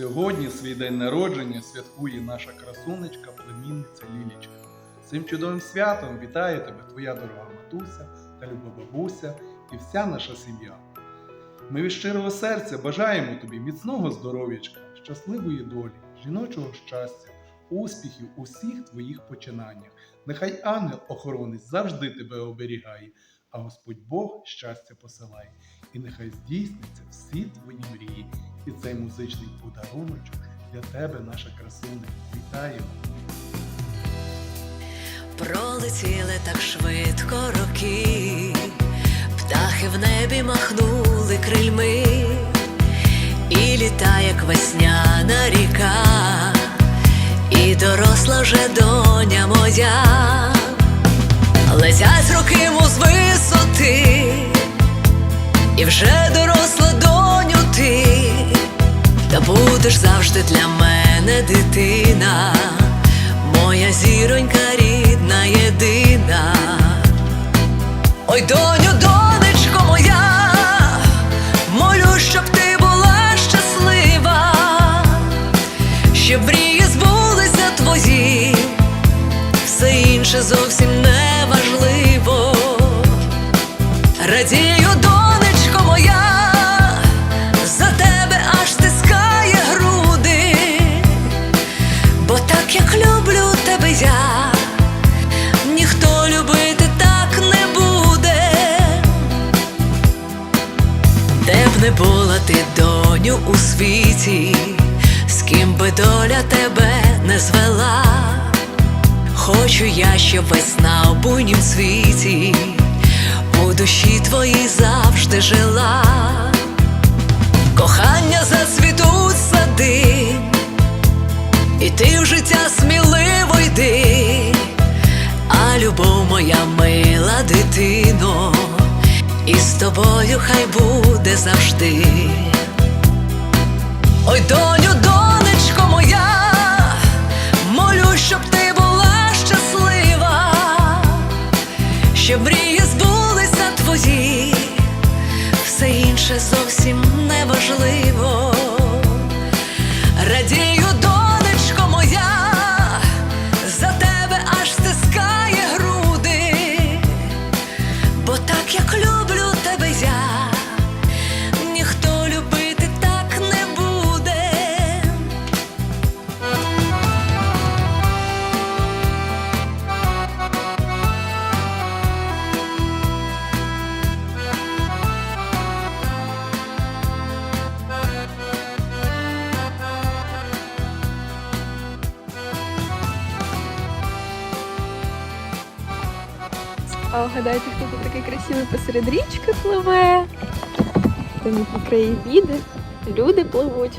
Сьогодні свій день народження святкує наша красунечка, племінниця Лілічка. Цим чудовим святом вітає тебе твоя дорога матуся та люба бабуся і вся наша сім'я. Ми від щирого серця бажаємо тобі міцного здоров'ячка, щасливої долі, жіночого щастя, успіхів у всіх твоїх починаннях. Нехай ангел-охоронець завжди тебе оберігає, а Господь Бог щастя посилає. І нехай здійсняться всі твої мрії. І цей музичний подаруночок для тебе, наша красуня. Вітаємо! Пролетіли так швидко роки, птахи в небі махнули крильми, і літа, як весняна ріка, і доросла вже доня моя, летять роки му з висоти, і вже доросла доню ти, та будеш завжди для мене дитина. Моя зіронька рідна, єдина. Ой, доню, донечко Радію, донечко моя, за тебе аж стискає груди бо так як люблю тебе я, ніхто любити так не буде, де б не була ти, доню, у світі, з ким би доля тебе не звела. Хочу я, щоб весна в буйнім світі, у душі твоїй завжди жила. Кохання зацвітуть сади, і ти в життя сміливо йди, а любов моя мила дитино, і з тобою хай буде завжди. Ой, доню, донечко моя, все інше зовсім не важливо. Радію, А угадайте, хто тут такий красивий посеред річки пливе. Там краєвіди, люди пливуть.